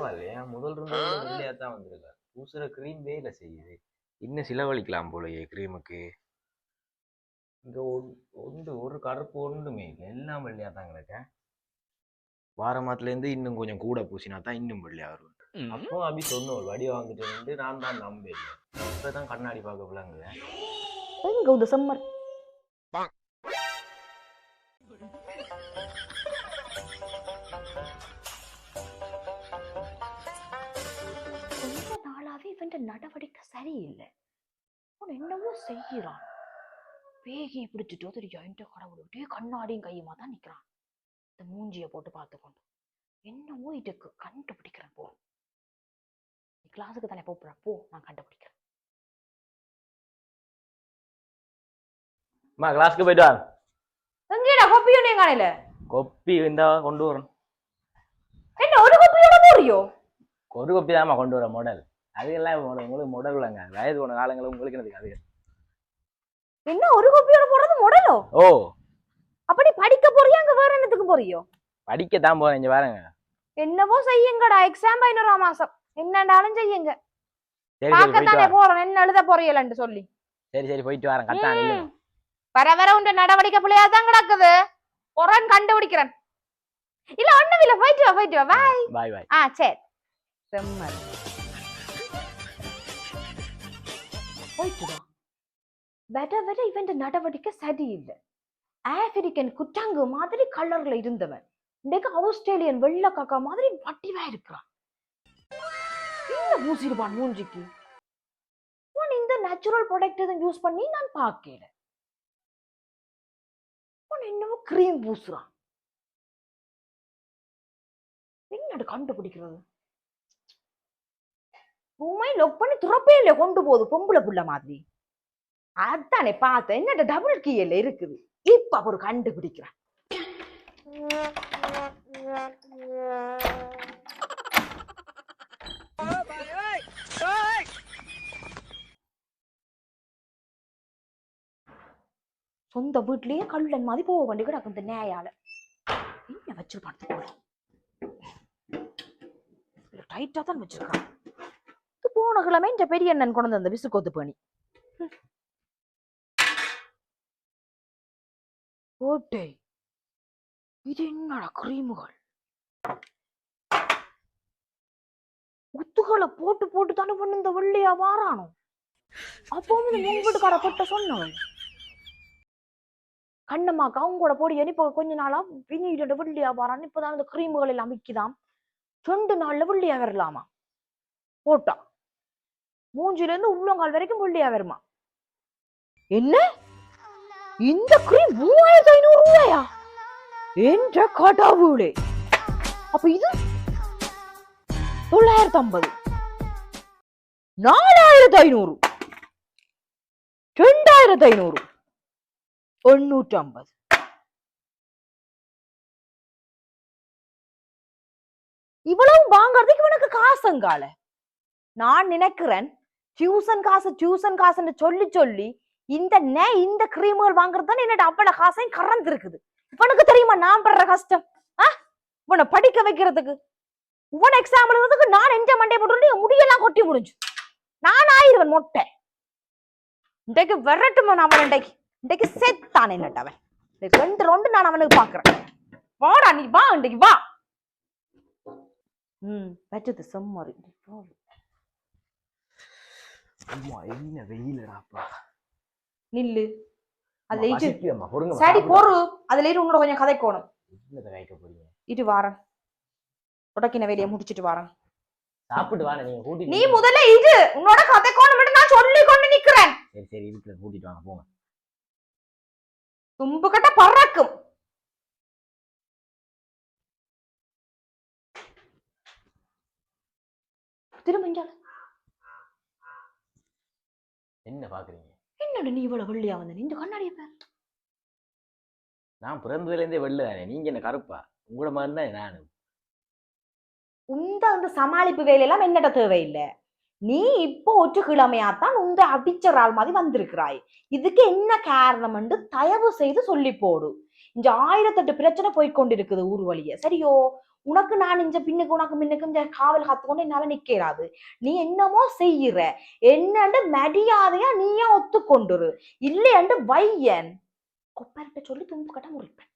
பரவாயில்லையா. முதல் இருந்தது வெள்ளையா தான் வந்திருக்கா பூசுற க்ரீம் வேலை செய்யுது. இன்னும் செலவழிக்கலாம் போலயே க்ரீமுக்கு இங்க ஒன்- ஒன்று ஒரு கருப்பு ஒன்றுமே இல்லை. எல்லாம் வெள்ளையா தான் கிடக்க வார மாத்துல இருந்து இன்னும் கொஞ்சம் கூட பூசினா தான் இன்னும் வெள்ளையா வரும். அப்போ அப்படி சொன்னோம் வடி வாங்கிட்டு நான் தான் நம்பல இப்பதான் கண்ணாடி பார்க்க விளங்குவேன். இந்த செம்மர் நடவடிக்கை சரியில்லை. அவன் என்னவோ செய்கிறான். பேகி பிடிச்சிட்டோ தெரியும் என்கிட்ட கடவுள் அப்படியே கண்ணாடியும் கையுமா தான் நிக்கிறான். இந்த மூஞ்சிய போட்டு பார்த்துக்கொண்டு. என்னவோ இதுக்கு கண்டுபிடிக்கிறேன் போ. நீ கிளாஸுக்கு தானே போப்புறேன் போ நான் கண்டுபிடிக்கிறேன். அம்மா கிளாஸ்க்கு போயிட்டு வாங்க. எங்கேடா கொப்பியும் நீ காணையில கொப்பி இருந்தா கொண்டு வரணும். என்ன ஒரு கொப்பியோட போறியோ ஒரு கொப்பி தான்மா கொண்டு வர மாடல் அது எல்லாம் model. உங்களுக்கு மாடல் இல்லைங்க. வயது போன காலங்களும் உங்களுக்கு என்னதுக்கு அது? என்ன ஒரு கொப்பியோட போறது முடலோ ஓ? அப்படி படிக்க போறியா? அங்க வேற என்னத்துக்கு போறியோ? படிக்கத்தான் போறேன் இங்க பாருங்க என்னவோ செய்யுங்கடா எக்ஸாம் பதினோராம் மாசம். என்னண்டாலும் செய்யுங்க. பார்க்கத்தானே போறோம். என்ன எழுத போறீங்களான்னு சொல்லி. சரி சரி போயிட்டு வரேன். கரெக்டா. வர வர உண்ட நடவடிக்கை பிள்ளையா தான் கிடக்குது. பொறன் கண்டுபிடிக்கிறேன். இல்ல ஒண்ணும் இல்ல. போயிட்டு வா போயிட்டு வா. பாய் பாய் பாய் ஆ சரி. செம்மறி. போயிட்டு வா வெட இவன் நடவடிக்கை சரியில்லை ஆப்பிரிக்கன் குட்டாங்கு மாதிரி கலர்ல இருந்தவன். இன்னைக்கு ஆஸ்திரேலியன் வெள்ள காக்கா மாதிரி வட்டிவா இருக்கிறான். என்ன பூசிடுவான் மூஞ்சிக்கு. உன் இந்த நேச்சுரல் ப்ராடக்ட் எதுவும் யூஸ் பண்ணி நான் பார்க்கல. உன் என்னமோ கிரீம் பூசுறான். என்னடு கண்டுபிடிக்கிறது? உண்மை லொக் பண்ணி துறப்பே இல்லை கொண்டு போகுது பொம்பளை புள்ள மாதிரி. அதானே பார்த்தேன். என்னட்ட டபுள் கீயில இருக்குது? இப்ப ஒரு கண்டுபிடிக்கிறார். சொந்த வீட்லயே கல்லன் மாதிரி போக வேண்டிய கிடக்கும் இந்த நேயால. என்ன வச்சிருப்பான் டைட்டா தான் வச்சிருக்கான். போன கிழமை இந்த பெரிய அண்ணன் கொண்டு வந்த விசுக்கோத்து பணி. ஓட்டை. இது என்னடா கிரீமுகள்? முத்துகளை போட்டு போட்டு தானே பண்ண இந்த வெள்ளையா வாரானோ? அப்போ வந்து முன் வீட்டுக்கார பொட்ட சொன்னவன் கண்ணம்மாக்கா அவங்க கூட போடி இப்போ கொஞ்ச நாளா பின்னிட்டு வெள்ளையா வாரான்னு இப்பதான் இந்த கிரீமுகள் எல்லாம் விற்கிதாம் ரெண்டு நாள்ல வெள்ளையா வரலாமா? போட்டா. மூஞ்சில இருந்து உள்ளங்கால் வரைக்கும் புள்ளியா வருமா? என்ன? இந்த கிரீம் மூவாயிரத்தி ஐநூறு ரூபாயா? என்ற கடவுளே. அப்ப இது தொள்ளாயிரத்தி ஐம்பது. நாலாயிரத்தி ஐநூறு. ரெண்டாயிரத்தி ஐநூறு. எண்ணூற்றி ஐம்பது. இவ்வளவு வாங்கறதுக்கு இவனுக்கு காசுங்கால நான் நினைக்கிறேன் டியூசன் காசு டியூசன் காசுன்னு சொல்லி சொல்லி இந்த நே இந்த கிரீம்கள் வாங்குறது தான் என்னோட அவ்வளவு காசையும் கறந்து இருக்குது இவனுக்கு தெரியுமா நான் படுற கஷ்டம்? ஆ? இவனை படிக்க வைக்கிறதுக்கு. இவன் எக்ஸாம் எழுதுறதுக்கு நான் எந்த மண்டையை போட்டு முடியெல்லாம் கொட்டி முடிஞ்சு. நான் ஆயிருவன் மொட்டை. இன்றைக்கு விரட்டுமன் அவன் இன்றைக்கு. இன்றைக்கு செத்தான் என்னட்ட அவன். ரெண்டு ரெண்டு நான் அவனுக்கு பாக்குறேன். வாடா நீ வா இன்றைக்கு வா. ம் வச்சது செம்மறி. அம்மா என்ன வெயிலடாப்பா நில்லு. அதுல பொறுங்க சரி பொறு அதுல இரு உன்னோட கொஞ்சம் கதைக்கோணும் என்னத்தை காய்க்க போறீங்க? இரு வாரேன். தொடக்கின வேலையை முடிச்சிட்டு வாரேன். சாப்பிட்டு வாங்க நீங்க கூட்டிட்டு நீ. முதல்ல இரு. உன்னோட கதைக்கோணும் நான் சொல்லி கொண்டு நிக்கிறேன். சரி சரி இருக்கிற கூட்டிட்டு வாங்க போங்க. தும்பு கட்ட பறக்கும். திருமஞ்சால என்ன பாக்குறீங்க? என்னோட நீ இவ்வளவு வெள்ளையா வந்த? இந்த கண்ணாடியை பாரு. நான் பிறந்ததுல இருந்தே வெள்ள தானே நீங்க என்ன கருப்பா? உங்களோட மாதிரி தான் நானு உந்த அந்த சமாளிப்பு வேலையெல்லாம் என்னட்ட தேவையில்லை. நீ இப்போ ஒற்றுக்கிழமையாத்தான் உந்த அடிச்சர் ஆள் மாதிரி வந்திருக்கிறாய். இதுக்கு என்ன காரணம் என்று தயவு செய்து சொல்லி போடு. இந்த ஆயிரத்தெட்டு பிரச்சனை போய் கொண்டிருக்குது ஊர் வழிய. சரியோ? உனக்கு நான் இஞ்ச பின்னுக்கு உனக்கு முன்னுக்கு இந்த காவல் காத்துக்கொண்டு என்னால நிக்கிறாது. நீ என்னமோ செய்யற. என்னண்டு மரியாதையா நீயே ஒத்துக்கொண்டுரு. இல்லையண்டு வையன். கொப்பரட்ட சொல்லி தும்பு கட்ட முறிப்பேன்.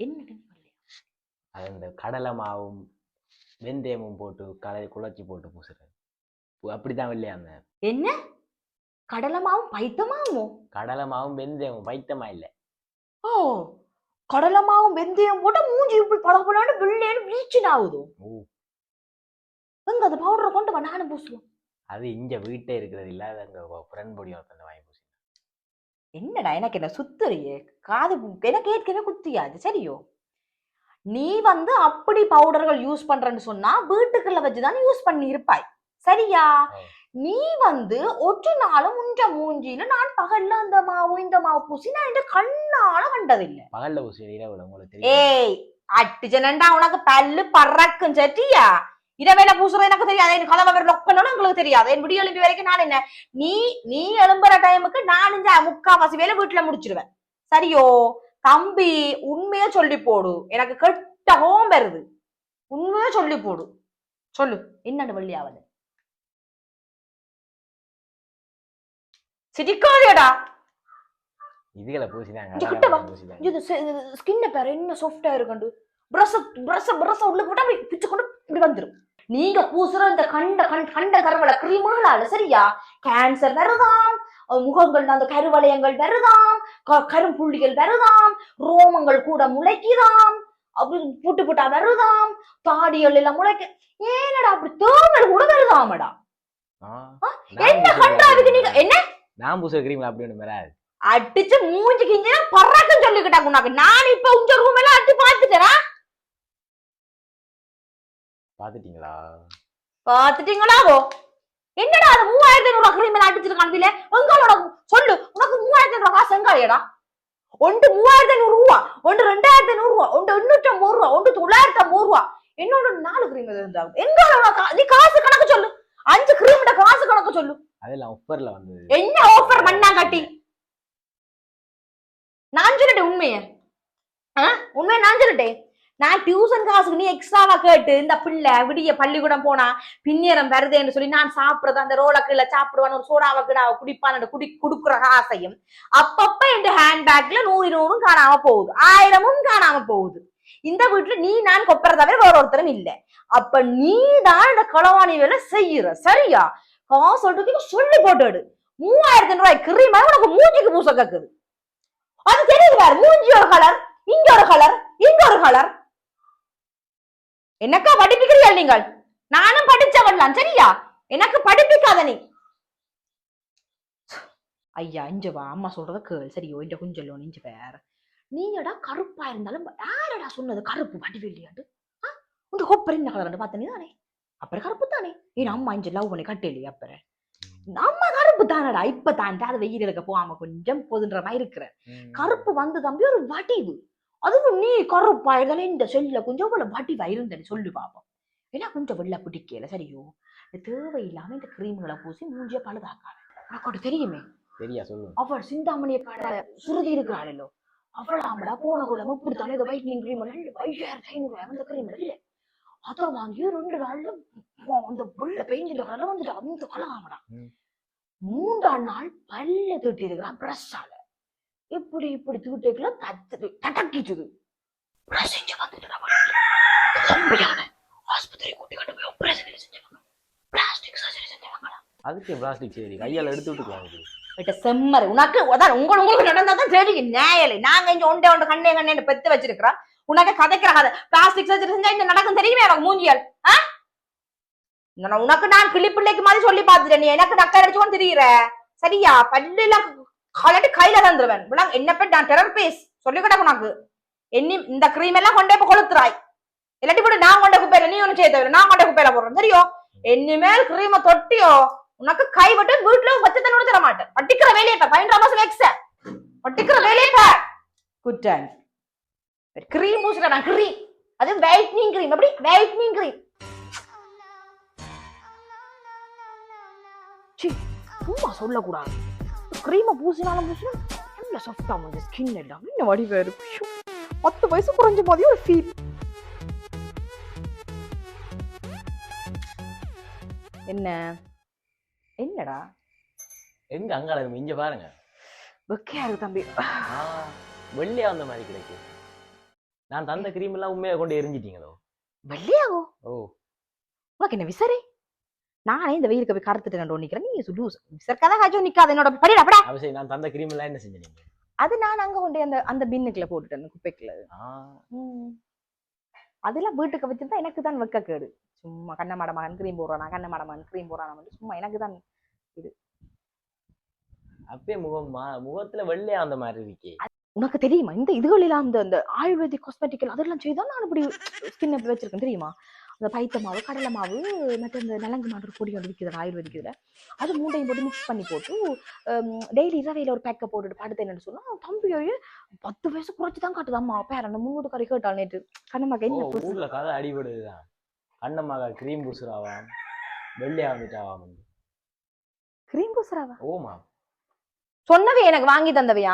வரலையா? அது இந்த கடலை மாவும் வெந்தயமும் போட்டு கடலை குழச்சி போட்டு பூசுறது. அப்படிதான் இல்லையா அந்த என்ன? கடலமாவும் பைத்தமாவும் கடலை மாவும் வெந்தயமும் பைத்தமா இல்லை. ஓ. கடலமாவும் வெந்தயம் போட்டு மூஞ்சி இப்படி பழப்படான்னு வெள்ளைன்னு ப்ளீச்சின் ஆகுது எங்க அந்த பவுடரை கொண்டு வா நானும் பூசுவோம் அது இங்க வீட்டே இருக்கிறது இல்ல அது அங்க ஃப்ரெண்ட் பொடி ஒருத்தன் வாங்கி பூசி என்னடா எனக்கு என்ன சுத்தறியே? காது எனக்கு ஏற்கனவே குத்தியாது சரியோ? நீ வந்து அப்படி பவுடர்கள் யூஸ் பண்றேன்னு சொன்னா வீட்டுக்குள்ள வச்சுதான் யூஸ் பண்ணி இருப்பாய் சரியா. நீ வந்து ஒற்று நாளும் உஞ்ச மூஞ்சியில நான் பகல்ல அந்த மாவு இந்த மாவு பூசி நான் இந்த கண்ணால கண்டதில்லை. பகல்ல பூசி இரவுல உங்களுக்கு ஏய் அட்டுஜனண்டா உனக்கு பல்லு பறக்கும் சரியா இரவேல பூசுறது எனக்கு தெரியாது என் கதவை வேற லொக் பண்ணணும் உங்களுக்கு தெரியாது. என் விடிய எழும்பி வரைக்கும் நான் என்ன? நீ நீ எழும்புற டைமுக்கு நான் இந்த முக்காவாசி வேலை வீட்டுல முடிச்சிடுவேன் சரியோ? தம்பி உண்மையா சொல்லி போடு. எனக்கு கெட்ட ஹோம் வருது. உண்மையா சொல்லி போடு. சொல்லு என்னன்னு வெள்ளியாவது சிரிக்காதேடா இதுகளை பூசினாங்க ஸ்கின்ன பேர் என்ன சாஃப்டா இருக்குண்டு பிரஷ பிரஷ உள்ள போட்டா அப்படி பிச்சு கொண்டு இப்படி வந்துரும். நீங்க பூசுற இந்த கண்ட கண் கண்ட கருவளை கிரீமுகளால சரியா? கேன்சர் வருதாம். அஹ் முகங்கள்ல அந்த கருவளையங்கள் வருதாம். கரும்புள்ளிகள் வருதாம். ரோமங்கள் கூட முளைக்குதாம். அப்படி புட்டு புட்டா வருதாம். தாடிகள் எல்லாம் முளைக்க ஏனடா அப்படி தேமல் கூட வருதாமடா? என்ன கண்டாவுக்கு நீங்க என்ன? நான் பூசுற கிரீம் அப்படி ஒண்ணு வராது. அடிச்சு மூஞ்சி கிஞ்சினா பறக்கும் சொல்லிக்கிட்டாங்க உனக்கு நான் இப்ப உங்க ரூம் எல்லாம் அடி பார்த்துட்டேனா? பாத்துட்டீங்களா பாத்துட்டீங்களாவோ என்னடா அது மூவாயிரத்தி ஐநூறு கிரீம் எல்லாம் அடிச்சிருக்கான் பிள்ளை எங்களோட சொல்லு உனக்கு மூவாயிரத்தி ஐநூறு காசு எங்காயடா ஒன்று மூவாயிரத்தி ஐநூறு ரூபா ஒன்று ரெண்டாயிரத்தி ஐநூறு ரூபா ஒன்று எண்ணூற்றி ஐம்பது ரூபா ஒன்று தொள்ளாயிரத்தி ஐம்பது ரூபா. என்னோட நாலு கிரீம் இருந்தாங்க எங்களோட கா- நீ காசு கணக்கு சொல்லு. அஞ்சு கிரீம் காசு கணக்கு சொல்லு. அதெல்லாம் ஆஃபர்ல வந்தது என்ன ஆஃபர் மண்ணாங்கட்டி? நான் சொல்லிட்டேன் உண்மைய. ஆ? உண்மையை நான் சொல்லிட்டேன். நான் டியூஷன் காசுக்கு நீ எக்ஸ்ட்ராவா கேட்டு இந்த பிள்ளை விடிய பள்ளிக்கூடம் போனா பின்னேரம் வருதேன்னு சொல்லி நான் சாப்பிடுறது அந்த ரோலக்குள்ள சாப்பிடுவான் ஒரு சோடாவை கிடாவை குடிப்பான் குடி குடுக்குற ஆசையும் அப்பப்ப என் ஹேண்ட்பேக்ல நூறு நூறும் காணாம போகுது. ஆயிரமும் காணாம போகுது. இந்த வீட்டுல நீ நான் கொப்பற தவிர வேற ஒருத்தரும் இல்ல. அப்ப நீ தான் இந்த களவாணி வேலை செய்யற சரியா? காசு சொல்றதுக்கு சொல்லி போட்டு மூவாயிரத்தி ரூபாய் கிரீமா உனக்கு மூஞ்சிக்கு பூச கக்குது. அது தெரியுது பாரு மூஞ்சி ஒரு கலர் இங்க ஒரு கலர் இங்க ஒரு கலர் என்னக்கா படிப்பிக்கிறீர்கள் நீங்கள்? நானும் படிச்சவன்லாம் சரியா? எனக்கு படிப்பிக்காத நீ. ஐயா இஞ்ச வா அம்மா சொல்றத கேள். சரியோ இந்த குஞ்சல்லோ இஞ்ச பேர் நீங்கடா கருப்பா இருந்தாலும் யாரடா சொன்னது கருப்பு வடிவில்லையாண்டு உங்க கொப்பர் இந்த கலர் பார்த்த நீ தானே அப்புறம் கருப்பு தானே ஏன் அம்மா இஞ்ச லவ் பண்ணி கட்டலையே அப்புறம். நம்ம கருப்பு தானடா இப்ப தான் அது வெயில் இருக்க போகாம கொஞ்சம் பொதுன்ற மாதிரி இருக்கிற. கருப்பு வந்து தம்பி ஒரு வடிவு. அதுவும் நீ கருப்பா இருந்தாலே இந்த செல்ல கொஞ்சம் போல வடிவா இருந்தேன்னு சொல்லி பாப்போம். ஏன்னா கொஞ்சம் வெள்ள பிடிக்கல சரியோ? இந்த தேவையில்லாம இந்த கிரீம்களை பூசி மூஞ்சிய பழுதாக்காத உனக்கு தெரியுமே? சரியா சொல்லுங்க அவள் சிந்தாமணிய கடை சுருதி இருக்கிறாளோ அவள் ஆம்படா போன குளம் இப்படித்தானே இந்த வைட்னிங் கிரீம் அந்த கிரீம் இல்ல அதை வாங்கி ரெண்டு நாள்ல அந்த வெள்ள பெயிண்ட் கலர் வந்துட்டு அந்த கலர் ஆமடா ம். மூன்றாம் நாள் பல்ல தூட்டி இருக்கிறான் பிரஷால இப்படி இப்படி தூட்டிக்கல தத்து தட்டக்கிச்சுது. பிரஷ் செஞ்சு வந்துட்டு ஆஸ்பத்திரி கூட்டி கொண்டு போய் ஆபரேஷன் செஞ்சாங்க பிளாஸ்டிக் சர்ஜரி செஞ்சாங்க அதுக்கு பிளாஸ்டிக் சரி கையால எடுத்து விட்டுக்கலாம் இது. விட்ட செம்மறு. உனக்கு அதான் உங்க உங்களுக்கு நடந்தா தான் தெரியும். நேயலை. நாங்க இங்க ஒண்டே ஒன்று கண்ணே கண்ணே பெத்து வச்சிருக்கிறோம். உனக்கு கதைக்கிற கதை பிளாஸ்டிக் சர்ஜரி செஞ்சா இந்த நடக்கும் தெரியுமே எனக்கு மூஞ்சியல்? உனக்கு நான் கிளி பிள்ளைக்கு மாதிரி சொல்லி பார்த்துட்டேன். நீ எனக்கு நக்கை அடிச்சுக்கொண்டு தெரியுற? சரியா? பல்லுல கலட்டு கையில தந்துருவேன். என்ன பேர்? நான் டெரர் பேஸ் சொல்லி கிடக்கு உனக்கு. என்னி இந்த கிரீம் எல்லாம் கொண்டே போய் கொளுத்துறாய். இல்லாட்டி போட்டு நான் கொண்ட குப்பையில நீ ஒன்னும் செய்ய தவிர நான் கொண்ட குப்பையில போடுறேன். தெரியும் இனிமேல் கிரீம தொட்டியோ உனக்கு கை விட்டு வீட்டுல வச்சு தண்ணி தர மாட்டேன் பட்டிக்கிற வேலையை பார். மாசம் எக்ஸ பட்டிக்கிற வேலையை குட்டன் கிரீம் பூசுறா நான் கிரீம் அது வெயிட்னிங் கிரீம் எப்படி? வெயிட்னிங் கிரீம் சும்மா சொல்லக்கூடாது. கிரீமை பூசினாலும் பூசினா நல்ல சாஃப்டாக வந்து ஸ்கின் எல்லாம். இன்னும் வடிவாக இருக்கும் பத்து வயசு குறைஞ்ச மாதிரியும் ஒரு ஃபீல் என்ன? என்னடா? எங்க அங்க இங்க பாருங்க. வெக்கையா இருக்கு தம்பி. வெள்ளியா வந்த மாதிரி கிடைக்கும் நான் தந்த கிரீம் எல்லாம் உண்மையா கொண்டு எரிஞ்சிட்டீங்களோ? வெள்ளையாகோ ஓ. உனக்கு என்ன விசாரி நானே இந்த வெயிலுக்கு போய் கருத்துட்டு நிக்கிறேன் நீ சொல்லு விசர்க்காத காய்ச்சல் நிக்காத என்னோட படிடா படா. அவசியம் நான் தந்த கிரீம் எல்லாம் என்ன செஞ்சீங்க அது நான் அங்க கொண்டு அந்த அந்த பின்னுக்குள்ள போட்டுட்டேன் அந்த குப்பைக்குள்ள. அதெல்லாம் வீட்டுக்கு வச்சிருந்தா எனக்கு தான் வெக்க கேடு. சும்மா கண்ணமாட மகன் கிரீம் போடுறானா கண்ணமாட மகன் கிரீம் போடுறானா சும்மா எனக்கு தான் அப்பயே முகம் முகத்துல வெள்ளையா வந்த மாதிரி இருக்கே. உனக்கு தெரியுமா? இந்த இதுகள் எல்லாம் அந்த அந்த ஆயுர்வேதிக் காஸ்மெட்டிக்கல் அதெல்லாம் செய்து தான் நான் இப்படி ஸ்கின் அப்படி வச்சிருக்கேன் தெரியுமா? அந்த பைத்த மாவு கடலை மாவு மற்ற இந்த நலங்கு மாவு பொடி ஒன்று விற்குது ஆயுர்வேதிக் இதுல. அது மூண்டையும் போட்டு மிக்ஸ் பண்ணி போட்டு டெய்லி இரவையில ஒரு பேக்கை போட்டுட்டு படுத்து என்னன்னு சொன்னா தம்பியோயே பத்து வயசு குறைச்சி தான் காட்டுது. அம்மா பேர அந்த முன்னூறு கறி கேட்டாள் நேற்று கண்ணம்மாக்கு ஓ, என்ன? ஊர்ல கதை அடிபடுதுதான். கண்ணமாக கிரீம் பூசுறாவாம் வெள்ளையா வந்துட்டாவாம் கிரீம் பூசுறாவா ஓமா சொன்னவே எனக்கு வாங்கி தந்தவையா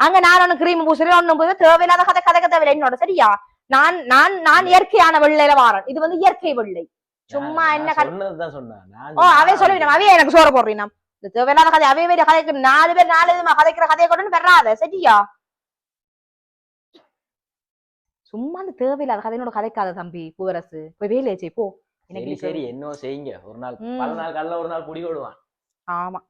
அங்க நான் ஒண்ணு கிரீம் பூசுறேன் ஒண்ணும் போது தேவையில்லாத கதை கதைக்க தேவையில்லை என்னோட சரியா? நான் நான் நான் இயற்கையான வெள்ளையில வாரேன். இது வந்து இயற்கை வெள்ளை. சும்மா என்ன கதை ஓ அவன் சொல்லுவேன் அவையே எனக்கு சோற போடுறீன் இந்த தேவையில்லாத கதை அவைய வேற கதைக்கு நாலு பேர் நாலு விதமா கதைக்கிற கதையை கொண்டு வராத சரியா? சும்மா அந்த தேவையில்லாத கதையோட கதைக்காத தம்பி பூவரசு. போய் வேலையை செய் போ. எனக்கு சரி என்ன செய்யுங்க. ஒரு நாள். பல நாள் கல்ல ஒரு நாள் புடி விடுவான் ஆமா.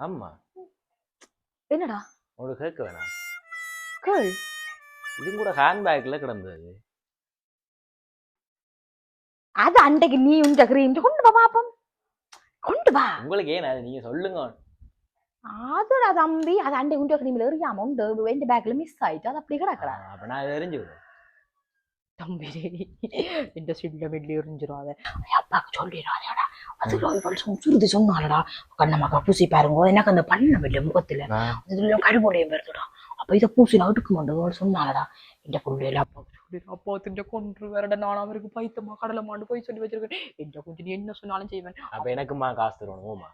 ஆமா. என்னடா? உங்களுக்கு கேட்க வேணாம். கேள். இது கூட ஹேண்ட்பேக்ல கிடந்தது. அது அன்றைக்கு நீ உண்ட கிரீம் கொண்டு வா பாப்போம். கொண்டு வா. உங்களுக்கு ஏன் அது? நீங்க சொல்லுங்க. அதுடா தம்பி அது அண்டை உண்ட கிரீம்ல எரியாம உண்டு. எந்த பேக்ல மிஸ் ஆயிட்டு அது அப்படி கிடக்குறா. அப்ப நான் விடுறேன் தம்பி இந்த சில்ல வெள்ளி எரிஞ்சிடாத அப்பாக்கு சொல்லிடாதடா அது இவள் சுருதி சொன்னாலடா கண்ணம்மாக்கா பூசி பாருங்க. எனக்கு அந்த பண்ண வெள்ளி முகத்துல. இதுல கருமுடையும் வருதுடா. அப்ப இதை பூசில அடுக்க மாட்டோம் சொன்னாலடா இந்த பிள்ளையில அப்பா திண்ட கொன்று வரட நான் அவருக்கு பைத்தமா கடலை மாண்டு போய் சொல்லி வச்சிருக்கேன். இந்த கொஞ்சம் என்ன சொன்னாலும் செய்வேன். அப்ப எனக்குமா காசு தருவணும்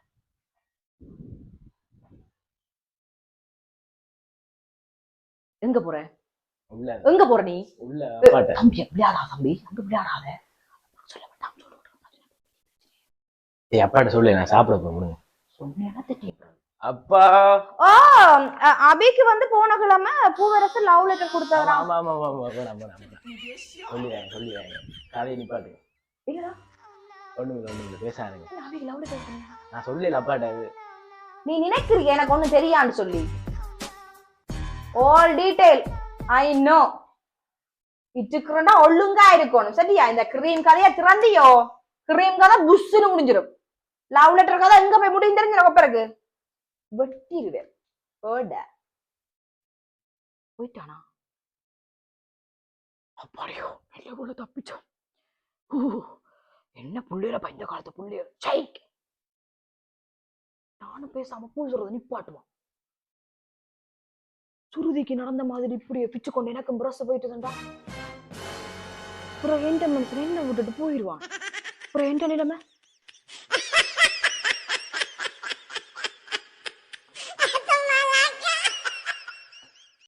எங்க போற? உள்ள. எங்க போற நீ? உள்ள. தம்பி விளையாடா தம்பி. தம்பி விளையாடாத சொல்ல வேண்டாம் சொல்ல ஏய் அப்பாட்ட சொல்லு நான் சாப்பிட போறேன் அப்பா. ஓ அபிக்கு வந்து போன கிழமை பூவரசு லவ் லெட்டர் ஆமா கொடுத்தவரா ஆமா ஆமா ஆமா போலாம் போலாம் போலாம் சொல்லிடுறேன் சொல்லிடுறேன் கதையை நிப்பாட்டு இல்லடா. ஒண்ணுங்க ஒண்ணுங்க பேசாருங்க அபிக்கு லவ் லெட்டர் நான் சொல்லல அப்பாட்ட அது. நீ நினைக்கிறீங்க எனக்கு ஒண்ணு தெரியான்னு சொல்லி? ஆல் டீடைல் ஐ நோ இட்டுக்கிறா ஒழுங்கா இருக்கணும். சரியா? இந்த கிரீம் கதைய திறந்தியோ? கிரீம் கதை புஷ்னு முடிஞ்சிடும் லவ் லெட்டர் கதை எங்க போய் முடியும் தெரிஞ்சு நம்ம பிறகு. வெட்டிடுவேன் போயிட்டானா? அப்பாடியோ நல்ல கூட தப்பிச்சோம் என்ன புள்ளையில இந்த காலத்து புள்ளைய? சை நானும் பேசாம பூசுறது நிப்பாட்டுவான் சுருதிக்கு நடந்த மாதிரி இப்படியே பிச்சு கொண்டு எனக்கும் பிரஸ் போயிட்டுதான்டா அப்புறம் எந்த மனசுல என்ன விட்டுட்டு போயிடுவான் அப்புறம் எந்த நிலைமை?